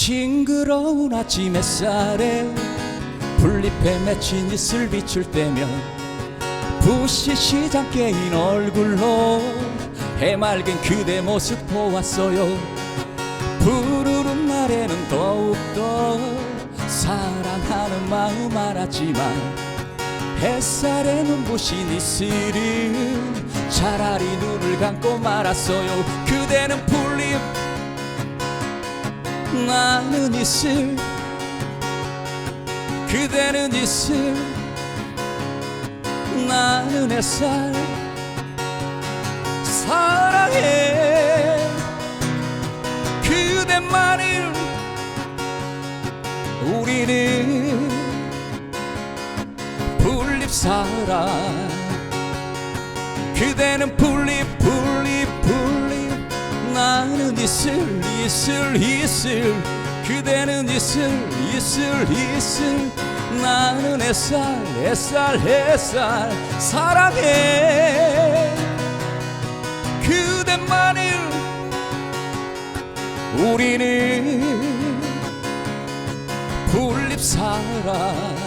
싱그러운 아침 햇살에 풀잎에 맺힌 이슬 비출 때면 부시시장 깨인 얼굴로 해맑은 그대 모습 보았어요. 푸르른 날에는 더욱더 사랑하는 마음 알았지만 햇살에 눈부신 이슬은 차라리 눈을 감고 말았어요. 그대는 풀잎 나는 이슬 그대는 이슬 나는 햇살 사랑해. 그대만을 우리는 풀잎 사랑. 그대는 풀잎 나는 이슬 이슬 이슬. 그대는 이슬 이슬 이슬. 나는 햇살 햇살 햇살. 사랑해. 그대만을 우리는 풀잎사랑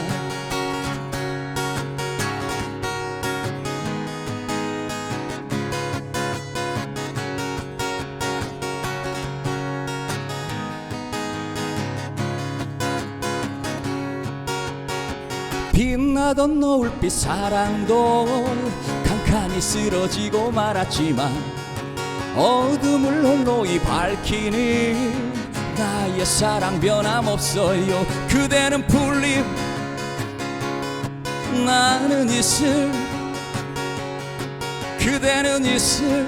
빛나던 노을빛 사랑도 칸칸이 쓰러지고 말았지만 어둠을 홀로이 밝히는 나의 사랑 변함없어요. 그대는 풀잎 나는 이슬 그대는 이슬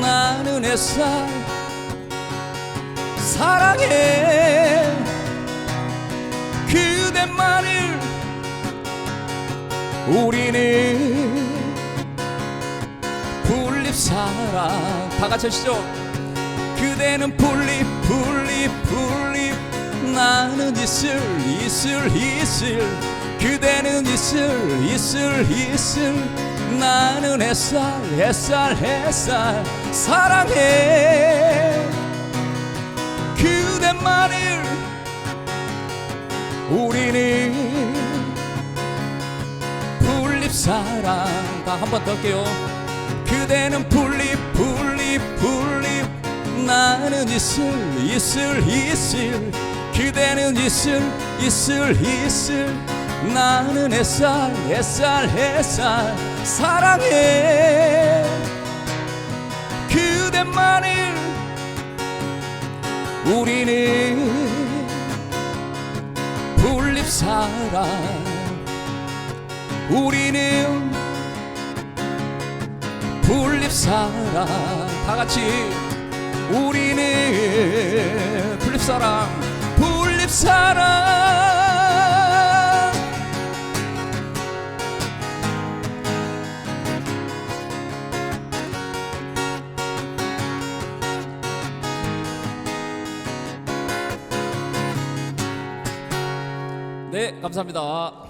나는 햇살. 사랑해 우리는 풀잎사랑. 다 같이 하시죠. 그대는 풀잎 풀잎 풀잎 나는 이슬 이슬 이슬 그대는 이슬 이슬 이슬 나는 햇살 햇살 햇살. 사랑해. 그대만을 우리는 사랑 다 한 번 더 할게요. 그대는 풀잎 풀잎 풀잎 나는 이슬 이슬 이슬 그대는 이슬 이슬 이슬 나는 햇살 햇살 햇살. 사랑해. 그대만을 우리는 풀잎 사랑 우리는 풀잎사랑. 다 같이. 우리는 풀잎사랑. 풀잎사랑. 네 감사합니다